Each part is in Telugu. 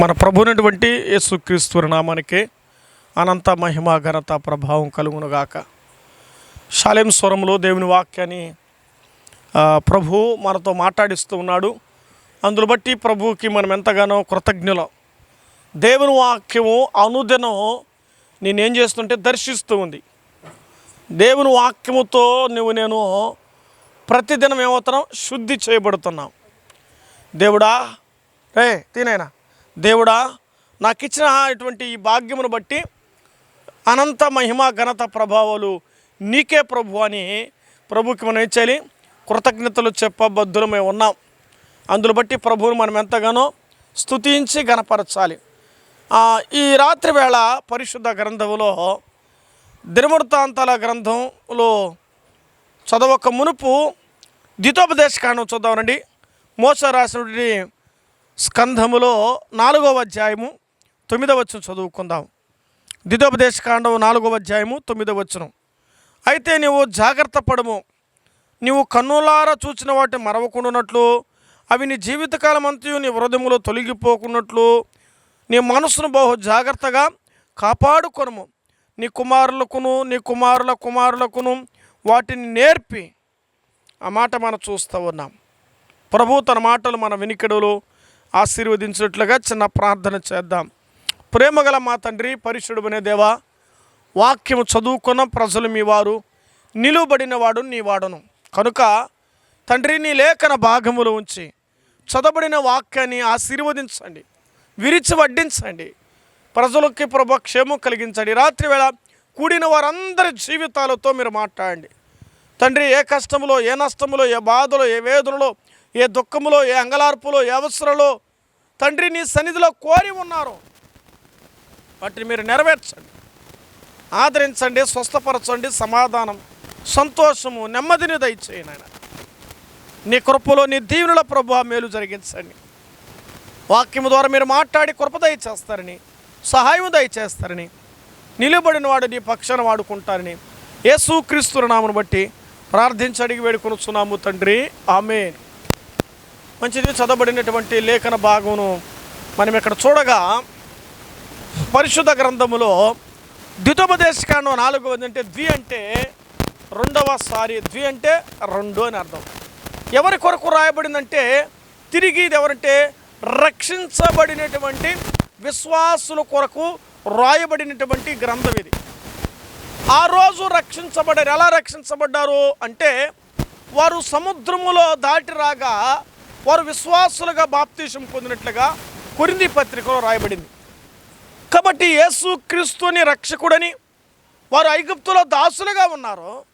మన ప్రభునటువంటి యేసుక్రీస్తు నామానికి అనంత మహిమ ఘనత ప్రభావం కలుగునుగాక. శాలేం స్వరంలో దేవుని వాక్యాన్ని ప్రభు మనతో మాట్లాడిస్తూ ఉన్నాడు. అందులో బట్టి ప్రభువుకి మనం ఎంతగానో కృతజ్ఞులం. దేవుని వాక్యము అనుదినం నేనేం చేస్తుంటే దర్శిస్తూ ఉంది. దేవుని వాక్యముతో నువ్వు నేను ప్రతిదినం ఏమవుతున్నాం? శుద్ధి చేయబడుతున్నాం. దేవుడా రే తినైనా? దేవుడా నాకు ఇచ్చిన ఇటువంటి ఈ భాగ్యమును బట్టి అనంత మహిమ ఘనత ప్రభావాలు నీకే ప్రభు అని ప్రభుకి మనం ఇచ్చేయాలి కృతజ్ఞతలు కృతజ్ఞతలు మేము ఉన్నాం. అందులో బట్టి ప్రభువుని మనం ఎంతగానో స్థుతించి గణపరచాలి ఈ రాత్రి వేళ పరిశుద్ధ గ్రంథములో దినవృత్తాంతాల గ్రంథంలో చదవక మునుపు ద్వితోపదేశ కాండం చూద్దామండి మోస రాసినటువంటి స్కంధములో నాలుగవ అధ్యాయము తొమ్మిదవ వచ్చును చదువుకుందాం. ద్వితోపదేశ కాండం నాలుగవ అధ్యాయము తొమ్మిదవ వచ్చును అయితే నీవు జాగ్రత్త పడము. నీవు కన్నులారా చూచిన వాటిని మరవకుండానట్లు అవి నీ జీవితకాలం అంతయు నీ వృధములో తొలగిపోకున్నట్లు నీ మనసును బహు జాగ్రత్తగా కాపాడుకొనము. నీ కుమారులకును నీ కుమారుల కుమారులకును వాటిని నేర్పి. ఆ మాట మనం చూస్తూ ఉన్నాం. ప్రభు తన మాటలు మన వినికిడులు ఆశీర్వదించినట్లుగా చిన్న ప్రార్థన చేద్దాం. ప్రేమగల మా తండ్రి పరిశుడుమనే దేవా వాక్యము చదువుకున్న ప్రజలు మీ వారు నిలువబడిన వాడు నీ వాడును కనుక తండ్రి నీ లేఖన భాగములు ఉంచి చదవబడిన వాక్యాన్ని ఆశీర్వదించండి విరిచి వడ్డించండి. ప్రజలకి ప్రభ క్షేమం కలిగించండి. రాత్రివేళ కూడిన వారందరి జీవితాలతో మీరు మాట్లాడండి. తండ్రి ఏ కష్టములో ఏ నష్టములో ఏ బాధలో ఏ వేదనలో ఏ దుఃఖములో ఏ అంగలార్పులో ఏ అవసరంలో తండ్రి నీ సన్నిధిలో కోరి ఉన్నారు. వాటిని మీరు నెరవేర్చండి. ఆదరించండి స్వస్థపరచండి. సమాధానం సంతోషము నెమ్మదిని దయచేయండి ఆయన నీ కృపలో నీ దీవుల ప్రభు మేలు జరిగించండి. వాక్యము ద్వారా మీరు మాట్లాడి కృప దయచేస్తారని సహాయం దయచేస్తారని నిలబడిన వాడు నీ పక్షాన వాడుకుంటారని యేసు క్రీస్తు నామను బట్టి ప్రార్థించి అడిగి వేడుకొనుచున్నాము తండ్రి. ఆమె మంచిది చదవబడినటువంటి లేఖన భాగమును మనం ఇక్కడ చూడగా పరిశుద్ధ గ్రంథములో ద్వితోపదేశకాండం నాలుగు అంటే ద్వి అంటే రెండవ సారి ద్వి అంటే రెండు అని అర్థం. ఎవరి కొరకు రాయబడిందంటే తిరిగి ఇది ఎవరంటే రక్షించబడినటువంటి విశ్వాసుల కొరకు రాయబడినటువంటి గ్రంథం ఇది. ఆ రోజు రక్షించబడారు ఎలా రక్షించబడ్డారు అంటే వారు సముద్రములో దాటి రాగా వారు విశ్వాసులుగా బాప్తీసం పొందినట్లుగా కొరింది పత్రికలో రాయబడింది. కాబట్టి యేసు క్రీస్తుని రక్షకుడని వారు ఐగుప్తులో దాసులుగా ఉన్నారు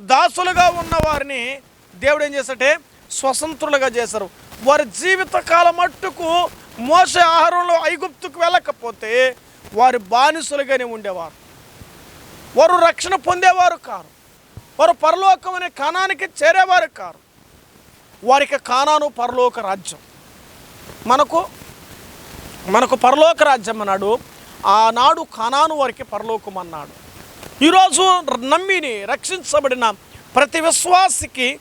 దాసులుగా ఉన్న వారిని దేవుడు ఏం చేశాటే స్వతంత్రులుగా చేశారు. వారి జీవిత కాలం మట్టుకు మోస ఆహారంలో ఐగుప్తుకు వెళ్ళకపోతే వారి బానిసలుగానే ఉండేవారు. వారు రక్షణ పొందేవారు కారు. వారు పరలోకం అనే కణానికి చేరేవారు కారు. వారికి కానాను పరలోక రాజ్యం. మనకు మనకు పరలోక రాజ్యం అన్నాడు. ఆనాడు కానాను వారికి పరలోకం అన్నాడు. ఈరోజు నమ్మిని రక్షించబడిన ప్రతి విశ్వాసికి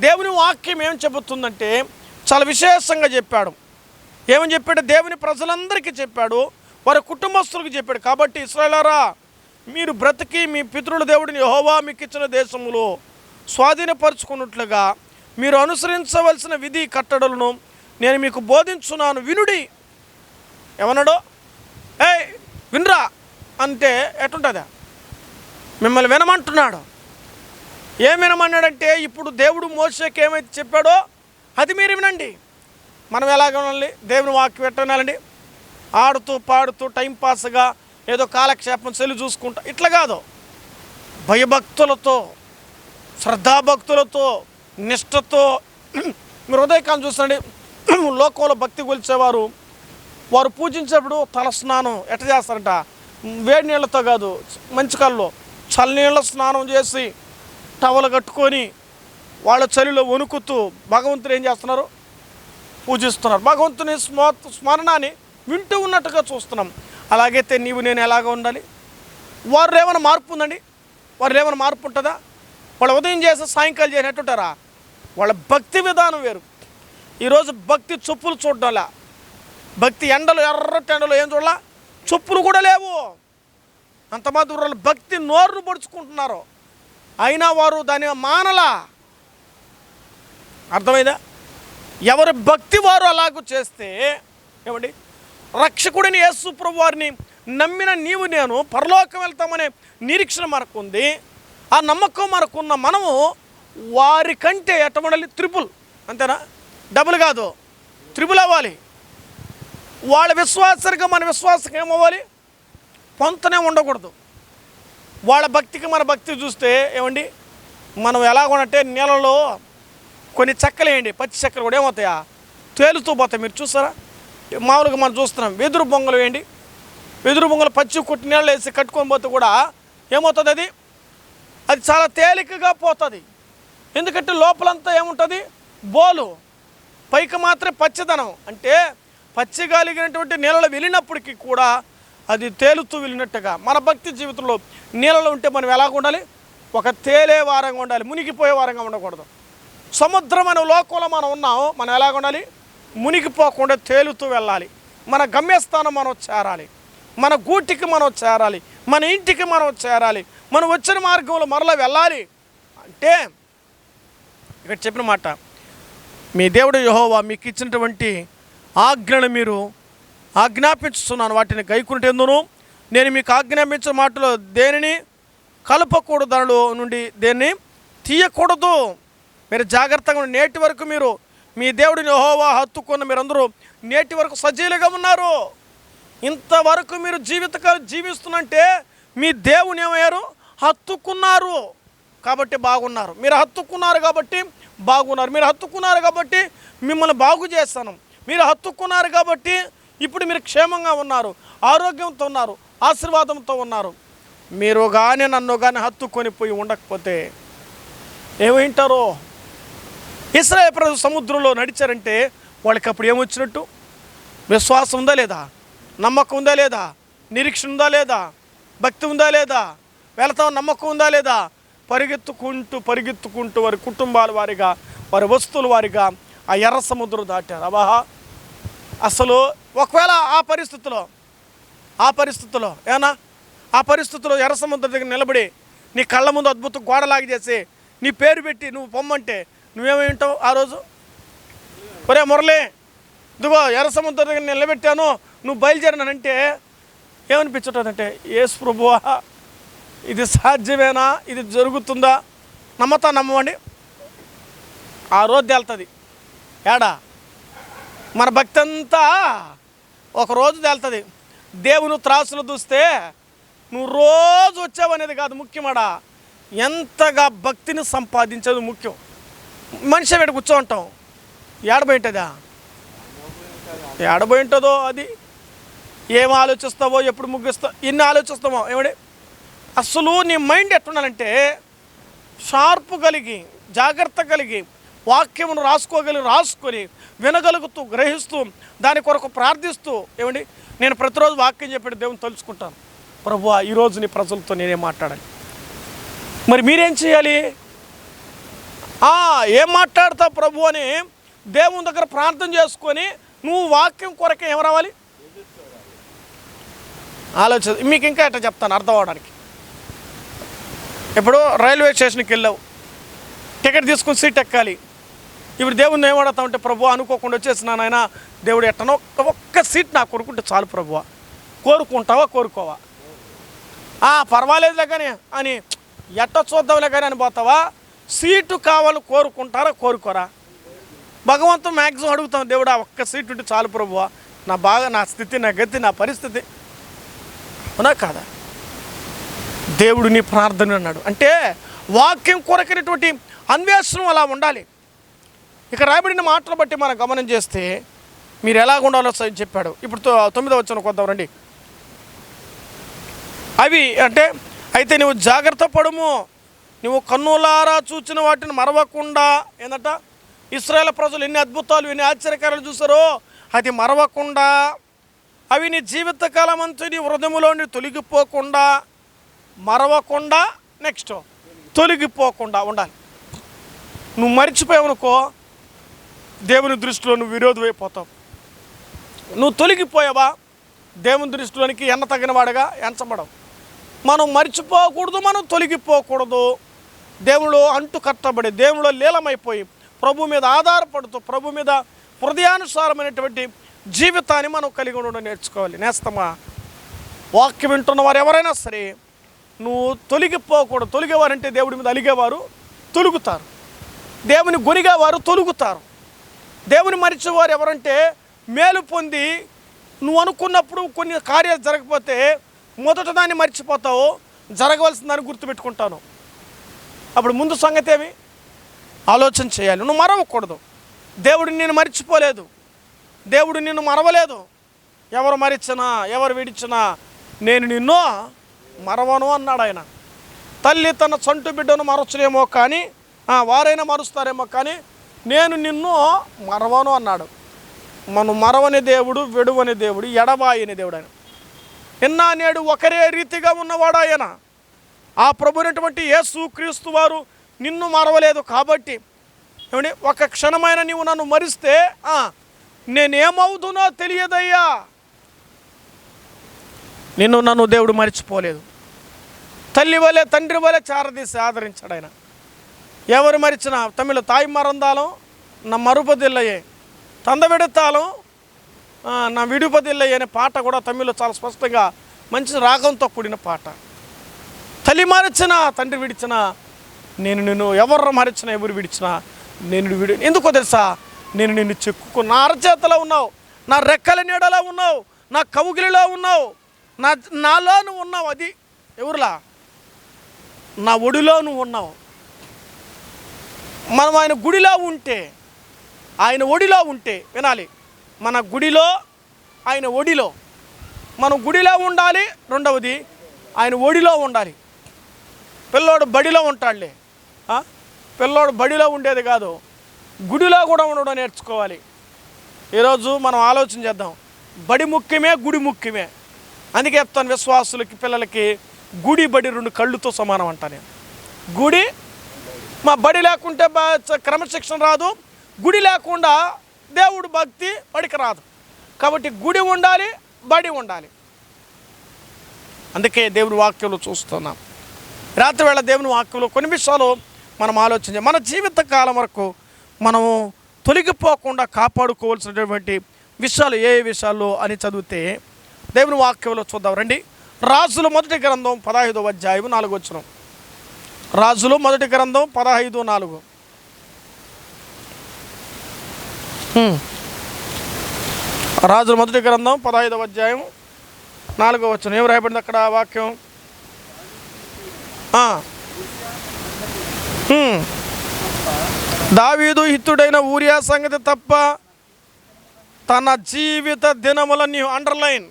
దేవుని వాక్యం ఏం చెబుతుందంటే చాలా విశేషంగా చెప్పాడు. ఏమని చెప్పాడు? దేవుని ప్రజలందరికీ చెప్పాడు. వారి కుటుంబస్తులకు చెప్పాడు. కాబట్టి ఇస్రాయలారా మీరు బ్రతికి మీ పితృల దేవుడిని యహోవా మీకు ఇచ్చిన దేశంలో స్వాధీనపరుచుకున్నట్లుగా మీరు అనుసరించవలసిన విధి కట్టడలను నేను మీకు బోధించున్నాను. వినుడి. ఏమన్నాడో? ఏ వినరా? అంటే ఎటుంటుందా మిమ్మల్ని వినమంటున్నాడు. ఏం వినమన్నాడంటే ఇప్పుడు దేవుడు మోసకి ఏమైతే చెప్పాడో అది మీరు వినండి. మనం ఎలాగ ఉండాలి దేవుని వాక్యం పెట్టనాలండి వినాలండి? ఆడుతూ పాడుతూ టైంపాస్గా ఏదో కాలక్షేపం చెల్లి చూసుకుంటా. ఇట్లా కాదు. భయభక్తులతో శ్రద్ధాభక్తులతో నిష్ఠతో మీరు ఉదయకాలం చూసండి లోకంలో భక్తి కొలిచేవారు వారు పూజించేప్పుడు తల స్నానం ఎట చేస్తారంట? వేడి నీళ్ళతో కాదు మంచి కల్లో చల్లనీళ్ళ స్నానం చేసి టవలు కట్టుకొని వాళ్ళ చలిలో వణుకుతూ భగవంతుడు ఏం చేస్తున్నారు? పూజిస్తున్నారు. భగవంతుని స్మో స్మరణాన్ని వింటూ ఉన్నట్టుగా చూస్తున్నాం. అలాగైతే నీవు నేను ఎలాగ ఉండాలి? వారు ఏమైనా మార్పు ఉందండి? వారు ఏమైనా మార్పు ఉంటుందా? వాళ్ళు ఉదయం చేస్తే సాయంకాలం చేసినట్టుంటారా? వాళ్ళ భక్తి విధానం వేరు. ఈరోజు భక్తి చొప్పులు చూడడంలా. భక్తి ఎండలు ఎర్రటి ఎండలు ఏం చూడాల? చొప్పులు కూడా లేవు. అంత మాత్రం భక్తి నోరును పొడుచుకుంటున్నారు. అయినా వారు దాని మానలా. అర్థమైందా? ఎవరి భక్తి వారు అలాగూ చేస్తే ఏమండి? రక్షకుడిని యేసుప్రభు వారిని నమ్మిన నీవు నేను పరలోకం వెళ్తామనే నిరీక్షణ మనకుంది. ఆ నమ్మకం మనకున్న మనము వారి కంటే ఎట్టమడాలి త్రిపుల్ అంతేనా? డబుల్ కాదు త్రిపుల్ అవ్వాలి. వాళ్ళ విశ్వాసరిగా మన విశ్వాసం ఏమవ్వాలి? పొంతనే ఉండకూడదు. వాళ్ళ భక్తికి మన భక్తి చూస్తే ఏమండి? మనం ఎలాగుంటే నీళ్ళలో కొన్ని చెక్కలు వేయండి. పచ్చి చెక్కలు కూడా ఏమవుతాయా? తేలుతూ పోతాయి. మీరు చూస్తారా మామూలుగా మనం చూస్తున్నాం. వెదురు బొంగలు వేయండి. వెదురు బొంగలు పచ్చి కుట్టి నీళ్ళు వేసి కట్టుకొని పోతే కూడా ఏమవుతుంది అది? అది చాలా తేలికగా పోతుంది. ఎందుకంటే లోపలంతా ఏముంటుంది? బోలు. పైకి మాత్రమే పచ్చదనం. అంటే పచ్చిగాలిగినటువంటి నీళ్ళలో వెళ్ళినప్పటికీ కూడా అది తేలుతూ వెళ్ళినట్టుగా మన భక్తి జీవితంలో నీళ్ళలో ఉంటే మనం ఎలాగ ఉండాలి? ఒక తేలే వారంగా ఉండాలి. మునిగిపోయే వారంగా ఉండకూడదు. సముద్రం అనే లోకంలో మనం ఉన్నాం. మనం ఎలాగ ఉండాలి? మునిగిపోకుండా తేలుతూ వెళ్ళాలి. మన గమ్యస్థానం మనం చేరాలి. మన గూటికి మనం చేరాలి. మన ఇంటికి మనం చేరాలి. మనం వచ్చిన మార్గంలో మరలా వెళ్ళాలి. అంటే ఇక్కడ చెప్పిన మాట మీ దేవుడు యహోవా మీకు ఇచ్చినటువంటి ఆజ్ఞను మీరు ఆజ్ఞాపించుతున్నాను వాటిని గైకుంటేందును నేను మీకు ఆజ్ఞాపించిన మాటలో దేనిని? కలపకూడదు దానిలో నుండి దేన్ని? తీయకూడదు. మీరు జాగ్రత్తగా నేటి వరకు మీరు మీ దేవుడిని యహోవా హత్తుకున్న మీరందరూ నేటి వరకు సజీలుగా ఉన్నారు. ఇంతవరకు మీరు జీవితకాలం జీవిస్తున్నంటే మీ దేవుని ఏమయ్యారు? హత్తుకున్నారు. కాబట్టి బాగున్నారు. మీరు హత్తుకున్నారు కాబట్టి బాగున్నారు. మీరు హత్తుకున్నారు కాబట్టి మిమ్మల్ని బాగు చేస్తాను. మీరు హత్తుకున్నారు కాబట్టి ఇప్పుడు మీరు క్షేమంగా ఉన్నారు. ఆరోగ్యంతో ఉన్నారు. ఆశీర్వాదంతో ఉన్నారు. మీరు కానీ నన్ను కానీ హత్తుకొని పోయి ఉండకపోతే ఏమంటారో? ఇస్రాయ ప్రజలు సముద్రంలో నడిచారంటే వాళ్ళకి అప్పుడు ఏమొచ్చినట్టు? విశ్వాసం ఉందా లేదా? నమ్మకం ఉందా లేదా? నిరీక్షణ ఉందా లేదా? భక్తి ఉందా లేదా? వెళతాం నమ్మకం ఉందా లేదా? పరిగెత్తుకుంటూ పరిగెత్తుకుంటూ వారి కుటుంబాల వారిగా వారి వస్తువుల వారిగా ఆ ఎర్ర సముద్రం దాటారు. అవహా అసలు ఒకవేళ ఆ పరిస్థితిలో ఆ పరిస్థితిలో ఏనా ఆ పరిస్థితిలో ఎర్ర సముద్రం దగ్గర నిలబడి నీ కళ్ళ ముందు అద్భుతం గోడలాగి చేసి నీ పేరు పెట్టి నువ్వు పొమ్మంటే నువ్వేమై ఉంటావు ఆ రోజు? ఒరే మురళి ఇదిగో ఎర్ర సముద్రం దగ్గర నిలబెట్టాను నువ్వు బయలుదేరినానంటే ఏమనిపించటంటే ఏసు ప్రభువా! ఇది సాధ్యమేనా? ఇది జరుగుతుందా? నమ్మతా నమ్మవండి. ఆ రోజు తేలుతుంది. ఏడా? మన భక్తి అంతా ఒక రోజు తేలుతుంది. దేవుని త్రాసులు చూస్తే నువ్వు రోజు వచ్చావనేది కాదు ముఖ్యమాడా ఎంతగా భక్తిని సంపాదించేది ముఖ్యం. మనిషి వెంట కూర్చో ఉంటాం ఏడబోయింటదా? ఉంటుందా ఉంటుందో అది? ఏం ఆలోచిస్తావో ఎప్పుడు ముగిస్తావు ఇన్ని ఆలోచిస్తామో ఏమిటి అసలు నీ మైండ్ ఎట్టుండాలంటే షార్ప్ కలిగి జాగ్రత్త కలిగి వాక్యమును రాసుకోగలిగి రాసుకొని వినగలుగుతూ గ్రహిస్తూ దాని కొరకు ప్రార్థిస్తూ ఏమండి? నేను ప్రతిరోజు వాక్యం చెప్పి దేవుని తలుచుకుంటాను. ప్రభు ఈరోజు నీ ప్రజలతో నేనే మాట్లాడాలి. మరి మీరేం చేయాలి? ఏం మాట్లాడతావు ప్రభు అని దేవుని దగ్గర ప్రార్థన చేసుకొని నువ్వు వాక్యం కొరకు ఏం రావాలి? ఆలోచన. మీకు ఇంకా ఎట్లా చెప్తాను అర్థం అవడానికి. ఇప్పుడు రైల్వే స్టేషన్కి వెళ్ళావు. టికెట్ తీసుకుని సీట్ ఎక్కాలి. ఇప్పుడు దేవుడిని ఏమడతా ఉంటే ప్రభు అనుకోకుండా వచ్చేసినా నాయన దేవుడు ఎట్టనో ఒక్క- ఒక్క సీట్ నాకు కొనుక్కుంటే చాలు ప్రభువ. కోరుకుంటావా కోరుకోవా? ఆ, పర్వాలేదులే కానీ అని ఎట్ట చూద్దాంలే కానీ అని పోతావా? సీటు కావాలి కోరుకుంటారా కోరుకోరా? భగవంతు మ్యాక్సిమం అడుగుతాం దేవుడా ఒక్క సీట్ ఉంటే చాలు ప్రభువా. నా బాగా నా స్థితి నా గతి నా పరిస్థితి. అవునా కాదా? దేవుడు నీ ప్రార్థన అన్నాడు. అంటే వాక్యం కొరకైనటువంటి అన్వేషణం అలా ఉండాలి. ఇక రాయబడిన మాటలు బట్టి మనం గమనం చేస్తే మీరు ఎలా ఉండాలో సరి చెప్పాడు. ఇప్పుడు తొమ్మిదో వచ్చిన కొద్దాం రండి. అవి అంటే అయితే నువ్వు జాగ్రత్త పడుము. నువ్వు కన్నులారా చూచిన వాటిని మరవకుండా ఏంటంట ఇస్రాయేల్ ప్రజలు ఎన్ని అద్భుతాలు ఎన్ని ఆశ్చర్యకారాలు చూసారో అది మరవకుండా అవి నీ జీవితకాలం అంతా నీ హృదయంలోని తొలగిపోకుండా మరవకుండా నెక్స్ట్ తొలగిపోకుండా ఉండాలి. నువ్వు మర్చిపోయావనుకో దేవుని దృష్టిలో నువ్వు విరోధమైపోతావు నువ్వు తొలగిపోయావా దేవుని దృష్టిలోనికి ఎన్న తగినవాడుగా ఎంచబడవు. మనం మర్చిపోకూడదు మనం తొలగిపోకూడదు. దేవుడు అంటు కట్టబడి దేవుడు లీలమైపోయి ప్రభు మీద ఆధారపడుతూ ప్రభు మీద హృదయానుసారమైనటువంటి జీవితాన్ని మనం కలిగి ఉండడం నేర్చుకోవాలి. నేస్తమా? వాక్యం వింటున్న వారు ఎవరైనా సరే నువ్వు తొలగిపోకూడదు. తొలిగేవారంటే దేవుడి మీద అలిగేవారు తొలుగుతారు. దేవుని గొనిగేవారు తొలుగుతారు. దేవుని మరిచేవారు ఎవరంటే మేలు పొంది నువ్వు అనుకున్నప్పుడు కొన్ని కార్యాలు జరగకపోతే మొదట దాన్ని మర్చిపోతావు. జరగవలసిన దాన్ని గుర్తుపెట్టుకుంటాను. అప్పుడు ముందు సంగతి ఏమి? ఆలోచన చేయాలి. నువ్వు మరవకూడదు. దేవుడు నేను మర్చిపోలేదు. దేవుడు నిన్ను మరవలేదు. ఎవరు మరిచినా ఎవరు విడిచినా నేను నిన్ను మరవను అన్నాడు ఆయన. తల్లి తన చంటు బిడ్డను మరచలేమో కానీ వారైనా మరుస్తారేమో కానీ నేను నిన్ను మరవను అన్నాడు. మనం మరవని దేవుడు వెడువని దేవుడు ఎడబాయని దేవుడు ఆయన. నిన్న నేడు ఒకరే రీతిగా ఉన్నవాడు ఆయన. ఆ ప్రభునటువంటి యేసు క్రీస్తు వారు నిన్ను మరవలేదు కాబట్టి ఏమండి ఒక క్షణమైన నీవు నన్ను మరిస్తే ఆ, నేనేమవుతునో తెలియదయ్యా. నిన్ను నన్ను దేవుడు మరిచిపోలేదు. తల్లి వలె తండ్రి వలె చారదీసి ఆదరించాడు ఆయన. ఎవరు మరిచిన తమిళ తాయి మరందాలం నా మరుపదిల్లయ్యే తందవిడతాలం నా విడుపదిల్లయ్యే అనే పాట కూడా తమిళ్ళో చాలా స్పష్టంగా మంచి రాగంతో కూడిన పాట. తల్లి మరచిన తండ్రి విడిచిన నేను నిన్ను ఎవరు మరచిన ఎవరు విడిచినా నేను విడి ఎందుకో తెలుసా? నేను నిన్ను చెక్కుకు నా అరచేతలో ఉన్నావు నా రెక్కల నీడలో ఉన్నావు నా కవుగిలిలో ఉన్నావు నా నాలో నువ్వు ఉన్నావు అది. ఎవరులా? నా ఒడిలో నువ్వు ఉన్నావు. మనం ఆయన గుడిలో ఉంటే ఆయన ఒడిలో ఉంటే వినాలి. మన గుడిలో ఆయన ఒడిలో. మనం గుడిలో ఉండాలి రెండవది ఆయన ఒడిలో ఉండాలి. పిల్లోడు బడిలో ఉంటాడులే. పిల్లోడు బడిలో ఉండేది కాదు. గుడిలో కూడా ఉండడం నేర్చుకోవాలి. ఈరోజు మనం ఆలోచన చేద్దాం. బడి ముఖ్యమే గుడి ముఖ్యమే. అందుకే చెప్తాను విశ్వాసులకి పిల్లలకి గుడి బడి రెండు కళ్ళుతో సమానం అంట నేను. గుడి మా బడి లేకుంటే క్రమశిక్షణ రాదు. గుడి లేకుండా దేవుడు భక్తి బడికి రాదు. కాబట్టి గుడి ఉండాలి బడి ఉండాలి. అందుకే దేవుడి వాక్యంలో చూస్తున్నాం. రాత్రి వేళ దేవుని వాక్యంలో కొన్ని విషయాలు మనం ఆలోచించాం మన జీవిత కాలం వరకు మనము తొలగిపోకుండా కాపాడుకోవాల్సినటువంటి విషయాలు ఏ ఏ విషయాలు అని చదివితే దేవుని వాక్యంలో చూద్దాం. రండి. రాజుల మొదటి గ్రంథం పదహైదు అధ్యాయం నాలుగు వచ్చిన రాజులు మొదటి గ్రంథం పదహైదు నాలుగు. రాజుల మొదటి గ్రంథం పదహైదవ అధ్యాయం నాలుగో వచ్చిన ఏం రాయబడింది అక్కడ ఆ వాక్యం? దావీదు హితుడైన ఊరియా సంగతి తప్ప తన జీవిత దినములన్నీ అండర్లైన్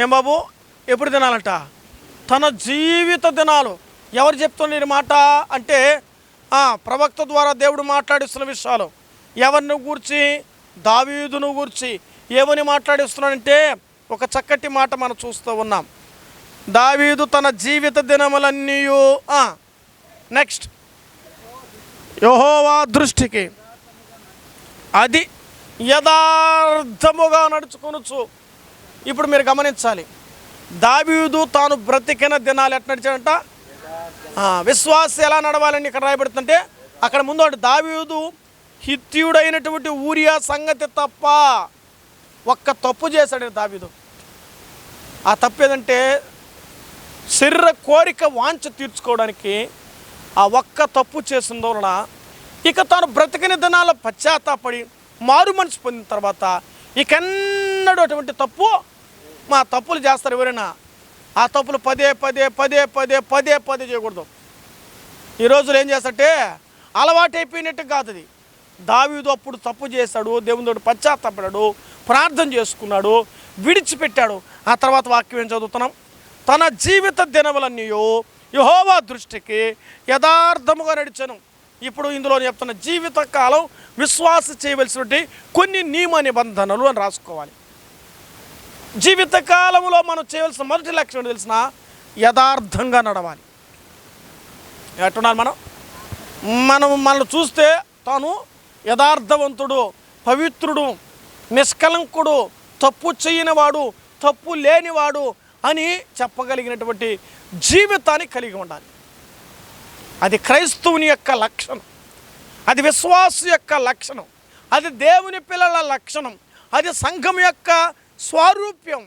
ఏం బాబు? ఎప్పుడు తినాలంట? తన జీవిత దినాలు. ఎవరు చెప్తున్న మాట అంటే ప్రవక్త ద్వారా దేవుడు మాట్లాడిస్తున్న విషయాలు. ఎవరిని గూర్చి? దావీదును గూర్చి. ఏమని మాట్లాడిస్తున్నాడంటే ఒక చక్కటి మాట మనం చూస్తూ ఉన్నాం. దావీదు తన జీవిత దినములన్నీ నెక్స్ట్. యహోవా దృష్టికి. అది యథార్థముగా నడుచుకొనొచ్చు ఇప్పుడు మీరు గమనించాలి. దావీదు తాను బ్రతికిన దినాలు ఎట్లా నడిచాడంట? విశ్వాస ఎలా నడవాలని ఇక్కడ రాయబడుతుంటే అక్కడ ముందు వాడు దావీదు హిత్యుడైనటువంటి ఊరియా సంగతి తప్ప ఒక్క తప్పు చేశాడు దావీదు. ఆ తప్పు ఏదంటే శరీర కోరిక వాంఛ తీర్చుకోవడానికి ఆ ఒక్క తప్పు చేసిన వలన ఇక తాను బ్రతికిన దినాల పశ్చాత్తాపడి మారు మనసు పొందిన తర్వాత ఇకన్నడు అటువంటి తప్పు మా తప్పులు చేస్తారు ఎవరైనా. ఆ తప్పులు పదే పదే పదే పదే పదే పదే చేయకూడదు. ఈ రోజులు ఏం చేస్తారంటే అలవాటైపోయినట్టు కాదు అది. దావీదు అప్పుడు తప్పు చేశాడు దేవునితోటి పశ్చాత్తపడాడు ప్రార్థన చేసుకున్నాడు విడిచిపెట్టాడు. ఆ తర్వాత వాక్యం ఏం చదువుతున్నాం? తన జీవిత దినములన్నీయో యహోవా దృష్టికి యథార్థముగా నడిచను. ఇప్పుడు ఇందులో చెప్తున్న జీవిత కాలం విశ్వాస చేయవలసినటువంటి కొన్ని నియమ నిబంధనలు అని రాసుకోవాలి. జీవిత కాలంలో మనం చేయవలసిన మొదటి లక్ష్యం తెలిసిన యథార్థంగా నడవాలి. ఎట్టున్నారు మనం? మనం మనల్ని చూస్తే తాను యథార్థవంతుడు పవిత్రుడు నిష్కలంకుడు తప్పు చేయనివాడు తప్పు లేనివాడు అని చెప్పగలిగినటువంటి జీవితాన్ని కలిగి ఉండాలి. అది క్రైస్తవుని యొక్క లక్షణం. అది విశ్వాసు యొక్క లక్షణం. అది దేవుని పిల్లల లక్షణం. అది సంఘం యొక్క స్వారూప్యం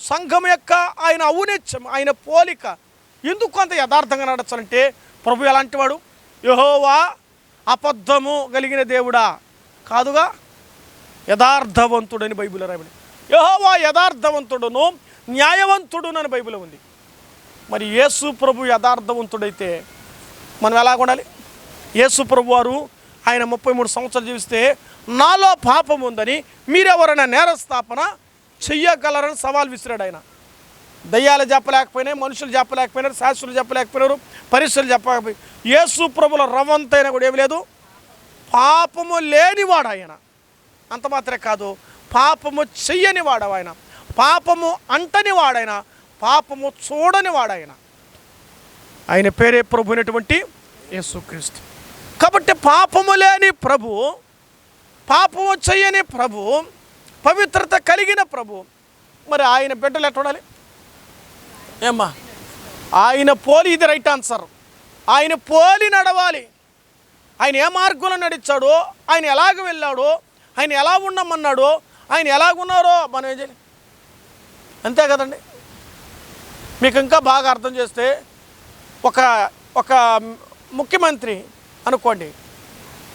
సంఘం యొక్క ఆయన ఔన్నత్యం ఆయన పోలిక ఎందుకు అంత యథార్థంగా నడచాలంటే ప్రభు ఎలాంటి వాడు? యహోవా అబద్ధము కలిగిన దేవుడా? కాదుగా? యథార్థవంతుడని బైబిల్ రాబడి యహోవా యథార్థవంతుడును న్యాయవంతుడును అని బైబిల్ ఉంది. మరి యేసు ప్రభు యథార్థవంతుడైతే మనం ఎలా ఉండాలి? యేసు ప్రభు వారు ఆయన ముప్పై మూడు సంవత్సరాలు జీవిస్తే నాలో పాపం ఉందని మీరెవరైనా నేరస్థాపన చెయ్యగలరని సవాల్ విసిరాడు ఆయన. దయ్యాలు చెప్పలేకపోయినాయి మనుషులు చెప్పలేకపోయినారు శాస్త్రులు చెప్పలేకపోయినారు పరిస్థితులు చెప్పలేకపోయి యేసు ప్రభుల రవంతైనా కూడా ఏమి లేదు. పాపము లేనివాడు ఆయన. అంత మాత్రమే కాదు పాపము చెయ్యని వాడు ఆయన. పాపము అంటని వాడైన పాపము చూడని వాడాయన ఆయన పేరే ప్రభు అయినటువంటి యేసుక్రీస్తు కాబట్టి పాపము లేని ప్రభు పాపము చెయ్యని ప్రభు పవిత్రత కలిగిన ప్రభు. మరి ఆయన బిడ్డలు ఎట్లా ఉండాలి? ఏమ్మా? ఆయన పోలి ఇది రైట్ ఆన్సర్ ఆయన పోలి నడవాలి. ఆయన ఏ మార్గంలో నడిచాడో ఆయన ఎలాగ వెళ్ళాడో ఆయన ఎలా ఉండమన్నాడో ఆయన ఎలాగున్నారో మనం ఏం చేయాలి? అంతే కదండి. మీకు ఇంకా బాగా అర్థం చేస్తే ఒక ఒక ముఖ్యమంత్రి అనుకోండి.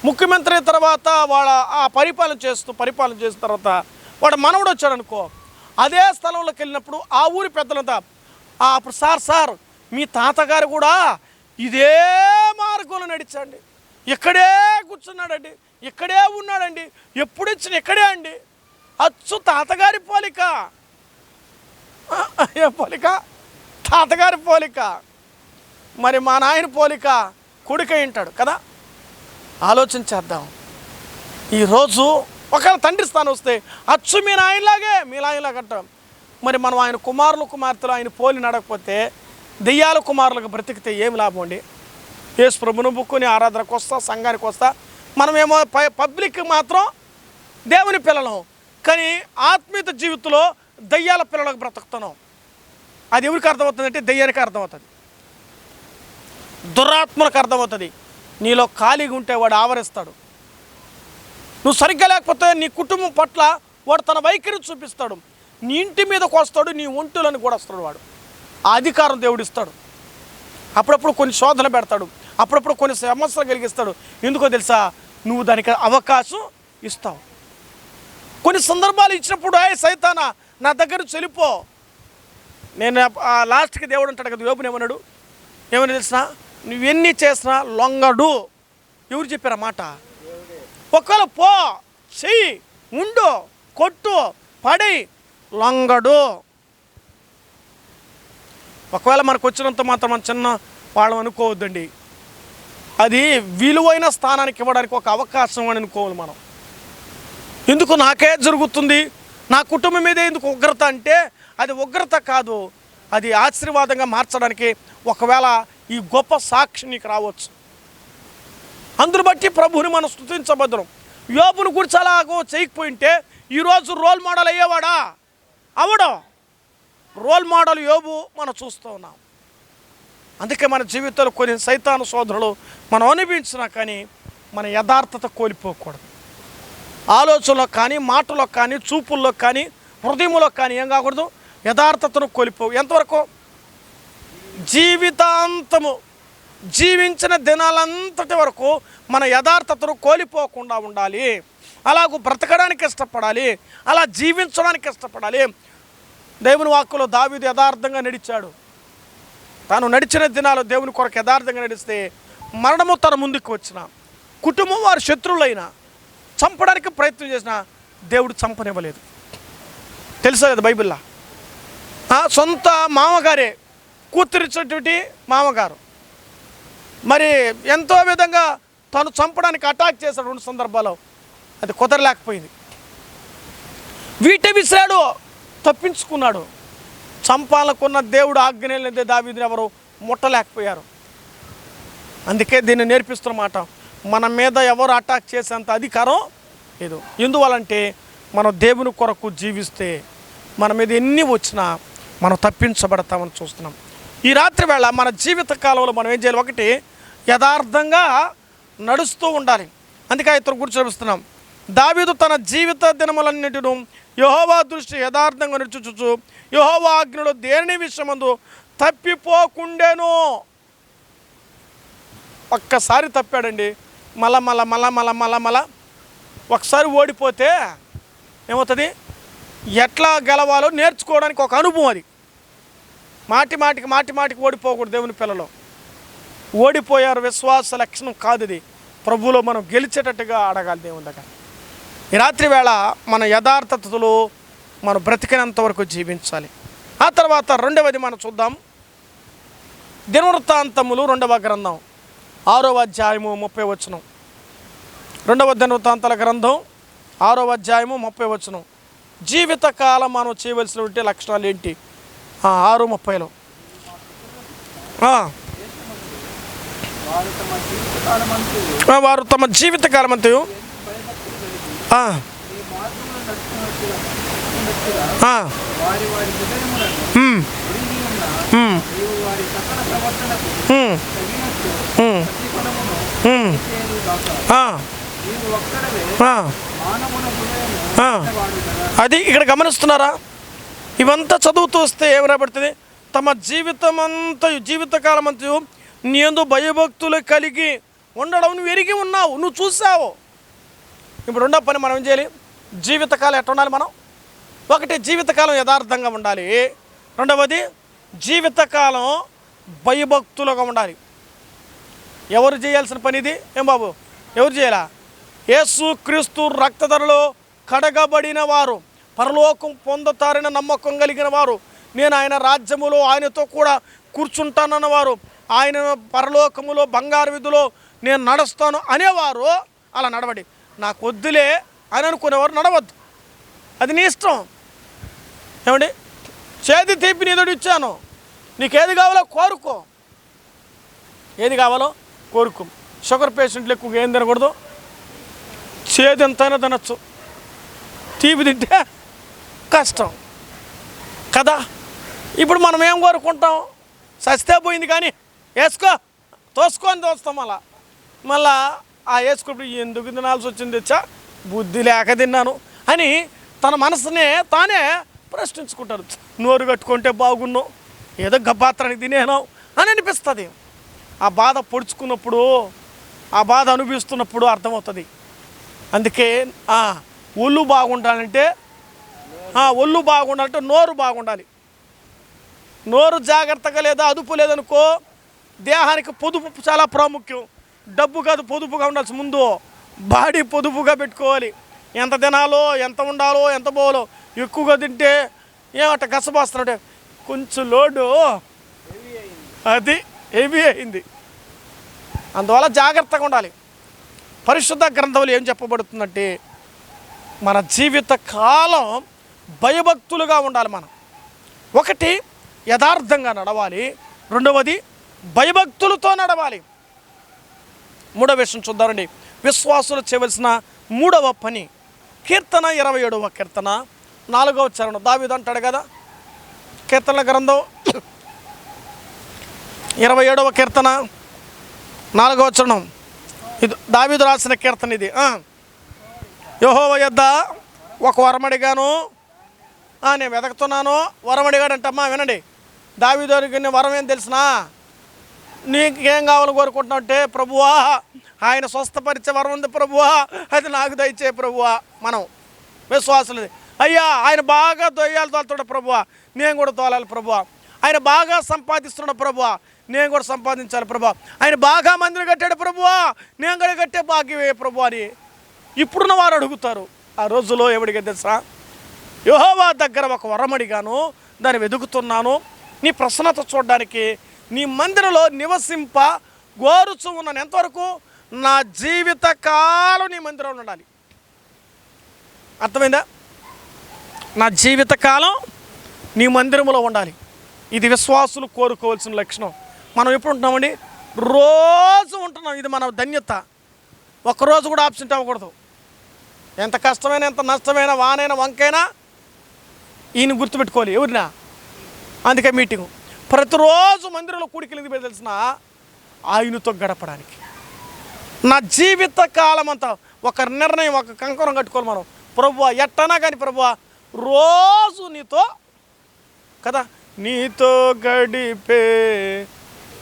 ముఖ్యమంత్రి తర్వాత వాళ్ళ ఆ పరిపాలన చేస్తూ పరిపాలన చేసిన తర్వాత వాడు మనవడు వచ్చాడు అనుకో అదే స్థలంలోకి వెళ్ళినప్పుడు ఆ ఊరి పెద్దలంతా "ఆ, అప్పుడు సార్ సార్ మీ తాతగారు కూడా ఇదే మార్గంలో నడిచండి ఇక్కడే కూర్చున్నాడండి. ఇక్కడే ఉన్నాడండి. ఎప్పుడు ఇచ్చిన ఇక్కడే అండి. అచ్చు తాతగారి పోలిక. ఏ పోలిక? తాతగారి పోలిక. మరి మా నాయన పోలిక కొడుకై ఉంటాడు కదా. ఆలోచన చేద్దాం. ఈరోజు ఒకవేళ తండ్రి స్థానం వస్తే అచ్చు మీ నాయనలాగే మీ నాయనలాగా అంటాం మరి మనం ఆయన కుమారులు కుమార్తెలు ఆయన పోలి నడకపోతే దెయ్యాల కుమారులకు బ్రతికితే ఏమి లాభం అండి? యేసు ప్రభును బుక్కుని ఆరాధనకు వస్తా సంఘానికి వస్తా. మనమేమో ప- పబ్లిక్ మాత్రం దేవుని పిల్లలం. కానీ ఆత్మీయత జీవితంలో దయ్యాల పిల్లలకు బ్రతుకుతున్నాం. అది ఎవరికి అర్థమవుతుందంటే దయ్యానికి అర్థమవుతుంది. దురాత్మలకు అర్థమవుతుంది. నీలో ఖాళీగా ఉంటే వాడు ఆవరిస్తాడు. నువ్వు సరిగ్గా లేకపోతే నీ కుటుంబం పట్ల వాడు తన వైఖరి చూపిస్తాడు. నీ ఇంటి మీదకు వస్తాడు నీ ఒంటులను కూడా వస్తాడు వాడు. ఆ అధికారం దేవుడు ఇస్తాడు. అప్పుడప్పుడు కొన్ని శోధన పెడతాడు. అప్పుడప్పుడు కొన్ని సమస్యలు కలిగిస్తాడు. ఎందుకో తెలుసా? నువ్వు దానికి అవకాశం ఇస్తావు. కొన్ని సందర్భాలు ఇచ్చినప్పుడు ఏ సైతానా నా దగ్గర చెలిపో నేను లాస్ట్కి దేవుడు అంటాడు కదా యోపుని ఏమన్నాడు? ఏమని తెలిసిన నువ్వెన్ని చేసినా లొంగడు. ఎవరు చెప్పారు మాట? ఒకవేళ పో చెయ్యి ఉండు కొట్టు పడి లొంగడు. ఒకవేళ మనకు వచ్చినంత మాత్రం మన చిన్న వాళ్ళం అనుకోవద్దండి. అది విలువైన స్థానానికి ఇవ్వడానికి ఒక అవకాశం అని అనుకోవాలి మనం. ఎందుకు నాకే జరుగుతుంది? నా కుటుంబం మీదే ఎందుకు ఉగ్రత అంటే అది ఉగ్రత కాదు. అది ఆశీర్వాదంగా మార్చడానికి ఒకవేళ ఈ గొప్ప సాక్షి నీకు రావచ్చు. అందును బట్టి ప్రభువుని మనం స్థుతించబద్రం యోపును గురించి అలాగో చేయకపోయింటే ఈరోజు రోల్ మోడల్ అయ్యేవాడా? అవడం రోల్ మోడల్ యోబు మనం చూస్తూ ఉన్నాం. అందుకే మన జీవితంలో కొన్ని సైతాను సోదరులు మనం అనిపించినా కానీ మన యథార్థత కోల్పోకూడదు. ఆలోచనలో కానీ మాటలో కానీ చూపుల్లో కానీ హృదయంలో కానీ ఏం కాకూడదు. యథార్థతను కోల్పోవు. ఎంతవరకు? జీవితాంతము. జీవించిన దినాలంతటి వరకు మన యథార్థతను కోల్పోకుండా ఉండాలి. అలాగూ బ్రతకడానికి ఇష్టపడాలి. అలా జీవించడానికి ఇష్టపడాలి. దేవుని వాక్కులో దావీదు యథార్థంగా నడిచాడు. తాను నడిచిన దినాలు దేవుని కొరకు యథార్థంగా నడిస్తే మరణము తన ముందుకు వచ్చిన కుటుంబం వారి శత్రువులైన చంపడానికి ప్రయత్నం చేసిన దేవుడు చంపనివ్వలేదు. తెలుసా కదా బైబిల్లా? ఆ, సొంత మామగారే కూతురిచ్చినటువంటి మామగారు. మరి ఎంతో విధంగా తను చంపడానికి అటాక్ చేశాడు రెండు సందర్భాల్లో. అది కుదరలేకపోయింది. వీటే విసిరాడు తప్పించుకున్నాడు. చంపాలనుకున్న దేవుడు ఆజ్ఞలేదే దావీదుని ఎవరు ముట్టలేకపోయారు. అందుకే దీన్ని నేర్పిస్తున్నమాట మన మీద ఎవరు అటాక్ చేసేంత అధికారం లేదు. ఎందువలంటే మనం దేవుని కొరకు జీవిస్తే మన మీద ఎన్ని వచ్చినా మనం తప్పించబడతామని చూస్తున్నాం. ఈ రాత్రి వేళ మన జీవిత కాలంలో మనం ఏం చేయాలి? ఒకటి యథార్థంగా నడుస్తూ ఉండాలి. అందుకే ఇతరు గురించి చూపిస్తున్నాం. దావీదు తన జీవిత దినములన్నిటిను యహోవా దృష్టి యథార్థంగా నడుచుచు యహోవా అగ్నిలో దేని విషయమందు తప్పిపోకుండేను. ఒక్కసారి తప్పాడండి. మల మల మల మల మల మల. ఒకసారి ఓడిపోతే ఏమవుతుంది? ఎట్లా గెలవాలో నేర్చుకోవడానికి ఒక అనుభవం అది. మాటి మాటికి మాటి మాటికి ఓడిపోకూడదు దేవుని పిల్లలు. ఓడిపోయారు విశ్వాస లక్షణం కాదు ఇది ప్రభువులో మనం గెలిచేటట్టుగా ఆడగాలి దేవుని దగ్గర. ఈ రాత్రి వేళ మన యథార్థతలో మనం బ్రతికినంత వరకు జీవించాలి. ఆ తర్వాత రెండవది మనం చూద్దాం. దినవృత్తాంతములు రెండవ గ్రంథం. ఆరవ అధ్యాయము ముప్పై వచనం. రెండవ దినవృత్తాంతాల గ్రంథం. ఆరవ అధ్యాయము ముప్పై వచనం. జీవితకాలం మనం చేయవలసినటువంటి లక్షణాలు ఏంటి? ఆరు ముప్పైలో. వారు తమ జీవితకాలం అంతయు. అది ఇక్కడ గమనిస్తున్నారా? ఇవంతా చదువుతూ వస్తే ఏం తమ జీవితం అంతా జీవితకాలం అంతా నీ ఎందు భయభక్తులు కలిగి ఉండడం నువ్వు ఎరిగి ఉన్నావు నువ్వు చూసావు ఇప్పుడు రెండో పని మనం ఏం చేయాలి? జీవితకాలం ఎట్లా ఉండాలి మనం? ఒకటి జీవితకాలం యథార్థంగా ఉండాలి. రెండవది జీవితకాలం భయభక్తులుగా ఉండాలి. ఎవరు చేయాల్సిన పని ఇది? ఏం బాబు? ఎవరు చేయాలా? యేసు క్రీస్తు రక్తధరలో కడగబడిన వారు. పరలోకం పొందుతారని నమ్మకం కలిగిన వారు. నేను ఆయన రాజ్యములో ఆయనతో కూడా కూర్చుంటానన్న వారు ఆయన పరలోకములో బంగారు విధులో నేను నడుస్తాను అనేవారు అలా నడవడి. నాకు వద్దులే అని అనుకునేవారు నడవద్దు. అది నీ ఇష్టం. ఏమండి? చేతి తీపి నీదోడు ఇచ్చాను. నీకేది కావాలో కోరుకో. ఏది కావాలో కోరుకో. షుగర్ పేషెంట్లు ఎక్కువగా ఏం తినకూడదు. చేదు ఎంతైనా తినచ్చు. తీపి తింటే కష్టం. కదా? ఇప్పుడు మనం ఏం కోరుకుంటాం? సస్తే పోయింది కానీ వేసుకో తోసుకొని తోస్తాం మళ్ళా. మళ్ళా ఆ వేసుకున్నప్పుడు ఎందుకు తినాల్సి వచ్చింది తెచ్చా? బుద్ధి లేక తిన్నాను అని తన మనసునే తానే ప్రశ్నించుకుంటారు. నోరు కట్టుకుంటే బాగున్నావు ఏదో గబ్బాత్రానికి తినేనావు అని అనిపిస్తుంది. ఆ బాధ పొడుచుకున్నప్పుడు ఆ బాధ అనుభవిస్తున్నప్పుడు అర్థమవుతుంది. అందుకే ఆ, ఒళ్ళు బాగుండాలంటే ఒళ్ళు బాగుండాలంటే నోరు బాగుండాలి. నోరు జాగ్రత్తగా లేదా అదుపు లేదనుకో దేహానికి పొదుపు చాలా ప్రాముఖ్యం. డబ్బు కాదు పొదుపుగా ఉండాల్సి ముందు బాడీ పొదుపుగా పెట్టుకోవాలి. ఎంత తినాలో ఎంత ఉండాలో ఎంత పోవాలో ఎక్కువగా తింటే ఏమంట గసబాస్తున్నాడు కొంచెం లోడు. అది హెవీ అయింది. అందువల్ల జాగ్రత్తగా ఉండాలి. పరిశుద్ధ గ్రంథంలో ఏం చెప్పబడుతుందంటే మన జీవిత కాలం భయభక్తులుగా ఉండాలి మనం. ఒకటి యథార్థంగా నడవాలి. రెండవది భయభక్తులతో నడవాలి. మూడవ విషయం చూద్దామండి. విశ్వాసులు చేయవలసిన మూడవ పని. కీర్తన ఇరవై ఏడవ కీర్తన. నాలుగవ చరణం. దావిదు అంటాడు కదా. కీర్తన గ్రంథం. ఇరవై ఏడవ కీర్తన. నాలుగవ చరణం. ఇది దావిదు రాసిన కీర్తన ఇది. యహోవ యెహోవా యొద్ద ఒక వరమడిగాను నేను వెతకుతున్నాను. వరమడిగాడంటమ్మా వినండి. దావీదోరికి వరం ఏం తెలిసినా? నీకేం కావాలని కోరుకుంటున్నావు అంటే ప్రభువా ఆయన స్వస్థపరిచే వరం ఉంది ప్రభువా అది నాకు దయచే ప్రభువా మనం విశ్వాసులది. అయ్యా ఆయన బాగా దొయ్యాలు తోలుతాడు ప్రభువా నేను కూడా తోలాలి ప్రభువా. ఆయన బాగా సంపాదిస్తున్నాడు ప్రభువా నేను కూడా సంపాదించాలి ప్రభువా. ఆయన బాగా మందిని కట్టాడు ప్రభువా నేను కూడా కట్టే భాగ్యమే ప్రభు అని ఇప్పుడున్న వారు అడుగుతారు ఆ రోజులో ఎవడికి తెలుసా? యహోవా దగ్గర ఒక వరమడిగాను దాన్ని వెతుకుతున్నాను నీ ప్రసన్నత చూడడానికి నీ మందిరంలో నివసింప గోరుచు ఉన్నాను ఎంతవరకు? నా జీవితకాలం నీ మందిరంలో ఉండాలి. అర్థమైందా? నా జీవితకాలం నీ మందిరంలో ఉండాలి. ఇది విశ్వాసులు కోరుకోవాల్సిన లక్షణం. మనం ఎప్పుడు ఉంటున్నామండి? రోజు ఉంటున్నాం. ఇది మన ధన్యత. ఒక్కరోజు కూడా ఆబ్సెంట్ అవ్వకూడదు. ఎంత కష్టమైన ఎంత నష్టమైన వానైనా వంకైనా ఈయన గుర్తుపెట్టుకోవాలి ఎవరినా? అందుకే మీటింగు. ప్రతిరోజు మందిరంలో కూడికి ఎందుకు పోయి తెలిసిన ఆయనతో గడపడానికి. నా జీవిత కాలం అంతా ఒక నిర్ణయం ఒక కంకరం కట్టుకోవాలి మనం. ప్రభు ఎట్టనా కానీ ప్రభు రోజు నీతో కదా? నీతో గడిపే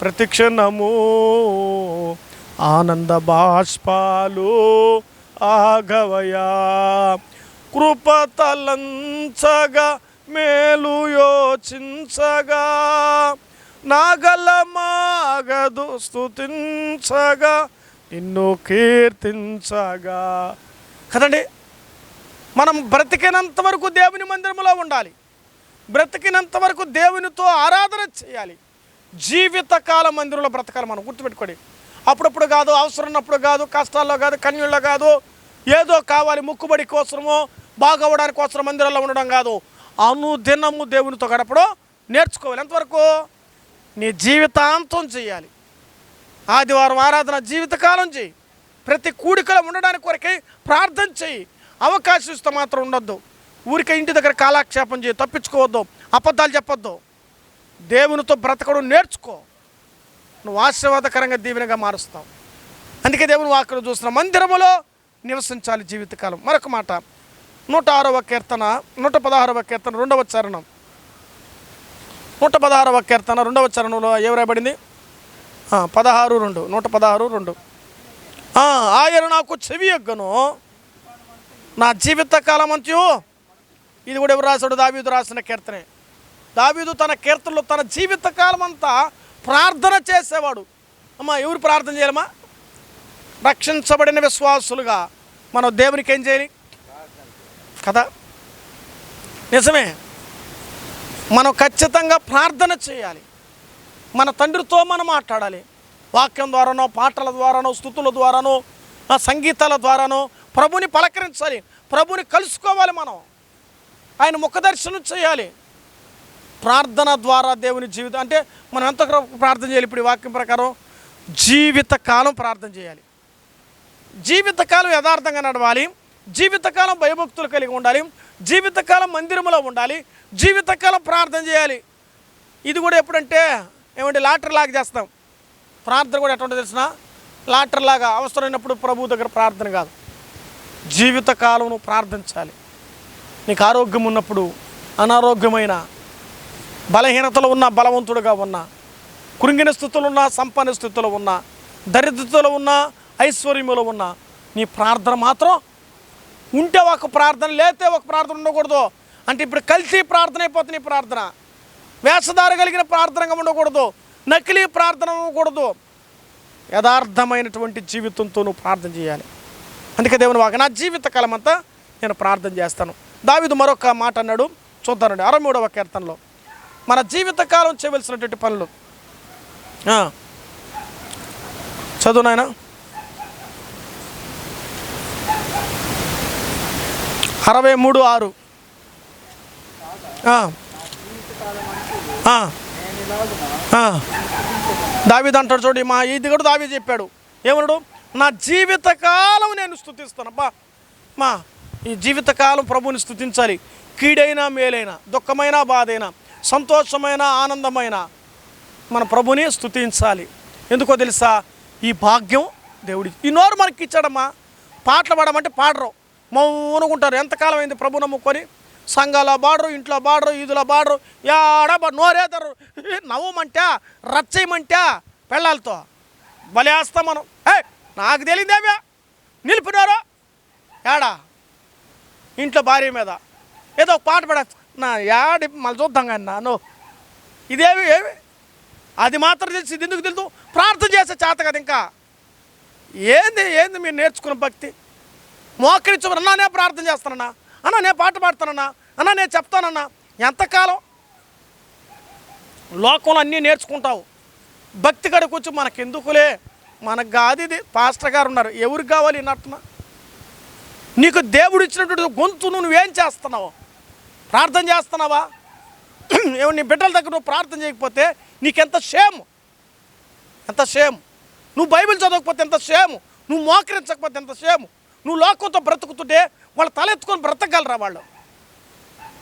ప్రతిక్షణము ఆనంద బాష్పాలు ఆగవయా. కృపతలంచగా మేలు యోచించగా నాగలమాగదు స్థుతించగా నిన్ను కీర్తించగా. కదండి మనం బ్రతికినంత వరకు దేవుని మందిరంలో ఉండాలి. బ్రతికినంత వరకు దేవునితో ఆరాధన చేయాలి. జీవితకాల మందిరంలో బ్రతకాలి మనం గుర్తుపెట్టుకోండి. అప్పుడప్పుడు కాదు అవసరం ఉన్నప్పుడు కాదు కష్టాల్లో కాదు కన్యుల్లో కాదు ఏదో కావాలి ముక్కుబడి కోసమో బాగవడానికి కోసం మందిరంలో ఉండడం కాదు. అనుదినము దేవునితో గడపడం నేర్చుకోవాలి. ఎంతవరకు? నీ జీవితాంతం చేయాలి. ఆదివారం ఆరాధన జీవితకాలం చేయి. ప్రతి కూడికలో ఉండడానికి కొరకై ప్రార్థన చేయి. అవకాశం ఇస్తే మాత్రం ఉండొద్దు. ఊరికే ఇంటి దగ్గర కాలాక్షేపం చేయి. తప్పించుకోవద్దు. అబద్ధాలు చెప్పొద్దు. దేవునితో బ్రతకడం నేర్చుకో. నువ్వు ఆశీర్వాదకరంగా దీవెనగా మారుస్తావు. అందుకే దేవుని వాక్కును చూస్తున్న మందిరములో నివసించాలి జీవితకాలం. మరొక మాట. నూట ఆరవ కీర్తన నూట పదహారవ కీర్తన రెండవ చరణం. నూట పదహారవ కీర్తన రెండవ చరణంలో ఏం రాయబడింది? పదహారు రెండు నూట పదహారు రెండు ఆయన నాకు చెవి ఎగ్గను. నా జీవిత కాలం అంత్యు ఇది కూడా ఎవరు రాశాడు దావీదు రాసిన కీర్తనే. దావీదు తన కీర్తనలో తన జీవిత కాలం అంతా ప్రార్థన చేసేవాడు. అమ్మా ఎవరు ప్రార్థన చేయాలమ్మా? రక్షించబడిన విశ్వాసులుగా. మనం దేవునికి ఏం చేయాలి? కదా? నిజమే. మనం ఖచ్చితంగా ప్రార్థన చేయాలి. మన తండ్రితో మనం మాట్లాడాలి. వాక్యం ద్వారానో పాటల ద్వారానో స్థుతుల ద్వారానో ఆ సంగీతాల ద్వారానో ప్రభుని పలకరించాలి. ప్రభుని కలుసుకోవాలి మనం. ఆయన ముఖదర్శనం చేయాలి. ప్రార్థన ద్వారా దేవుని జీవితం అంటే మనం ఎంత ప్రార్థన చేయాలి ఇప్పుడు వాక్యం ప్రకారం? జీవితకాలం ప్రార్థన చేయాలి. జీవితకాలం యథార్థంగా నడవాలి. జీవితకాలం భయభక్తులు కలిగి ఉండాలి జీవితకాలం మందిరంలో ఉండాలి జీవితకాలం ప్రార్థన చేయాలి. ఇది కూడా ఎప్పుడంటే ఏమంటే లాటరీ లాగా చేస్తాం. ప్రార్థన కూడా ఎటువంటి తెలిసిన? లాటరీ లాగా అవసరమైనప్పుడు ప్రభు దగ్గర ప్రార్థన కాదు. జీవితకాలం ప్రార్థించాలి. నీకు ఆరోగ్యం ఉన్నప్పుడు అనారోగ్యమైన బలహీనతలో ఉన్న బలవంతుడుగా ఉన్న కృంగిన స్థితిలో ఉన్న సంపన్న స్థితిలో ఉన్న దరిద్రతలో ఉన్న ఐశ్వర్యములో ఉన్న నీ ప్రార్థన మాత్రం ఉంటే ఒక ప్రార్థన లేతే ఒక ప్రార్థన ఉండకూడదు. అంటే ఇప్పుడు కలిసి ప్రార్థన అయిపోతుంది ప్రార్థన. వేషధార కలిగిన ప్రార్థనగా ఉండకూడదు. నకిలీ ప్రార్థన ఉండకూడదు. యథార్థమైనటువంటి జీవితంతో నువ్వు ప్రార్థన చేయాలి. అందుకే దేవుని వాక నా జీవిత కాలం అంతా నేను ప్రార్థన చేస్తాను. దావిదు మరొక మాట అన్నాడు. చూద్దానండి అరవై మూడవ కీర్తనలో. మన జీవితకాలం చేయవలసినటువంటి పనులు. చదువు నాయనా. అరవై మూడు ఆరు. ఆ. అంటాడు చూడు మా ఇది కూడా దావీ చెప్పాడు. ఏమన్నాడు? నా జీవితకాలం నేను స్థుతిస్తాను. అబ్బా మా ఈ జీవితకాలం ప్రభుని స్థుతించాలి. కీడైనా మేలైనా దుఃఖమైన బాధైనా సంతోషమైన ఆనందమైన మన ప్రభుని స్థుతించాలి. ఎందుకో తెలుసా? ఈ భాగ్యం దేవుడి ఈ నోరు మనకి ఇచ్చాడమ్మా పాటలు పాడమంటే పాడరు. మౌనుకుంటారు ఎంతకాలం అయింది ప్రభు నమ్ముకొని? సంఘాల బాడరు ఇంట్లో బాడరు ఈదుల బాడరు యాడ బా- నోరేదరు. నవ్వమంటా రచ్చయమంటా పెళ్ళాలతో? బలేస్తాం మనం. ఏ నాకు తెలియదేమే నిలిపినారు. ఏడా ఇంట్లో భార్య మీద. ఏదో ఒక పాట పడ నా యాడి మళ్ళీ చూద్దాం కానీ నాను ఇదేమి ఏమి అది మాత్రం తెలిసి ఇది ఎందుకు తెలుసు? ప్రార్థన చేసే చేత కదా ఇంకా. ఏంది ఏంది మీరు నేర్చుకున్న భక్తి? మోకరించమని అన్నా నేను ప్రార్థన చేస్తానన్నా. అన్నా నేను పాట పాడతానన్నా. అన్నా నేను చెప్తానన్నా. ఎంతకాలం? లోకంలో అన్నీ నేర్చుకుంటావు. భక్తి గడికి వచ్చి మనకెందుకులే? మనకు కాదు ఇది. పాస్టర్ గారు ఉన్నారు. ఎవరికి కావాలి నట్టున నీకు దేవుడు ఇచ్చినటువంటి గొంతు నువ్వేం చేస్తున్నావు? ప్రార్థన చేస్తున్నావా? ఏమో నీ బిడ్డల దగ్గర నువ్వు ప్రార్థన చేయకపోతే నీకెంత షేమ్ ఎంత షేమ్ నువ్వు బైబిల్ చదవకపోతే ఎంత షేము నువ్వు మోకరించకపోతే ఎంత షేము నువ్వు లోకంతో బ్రతుకుతుంటే వాళ్ళు తలెత్తుకొని బ్రతకగలరా వాళ్ళు?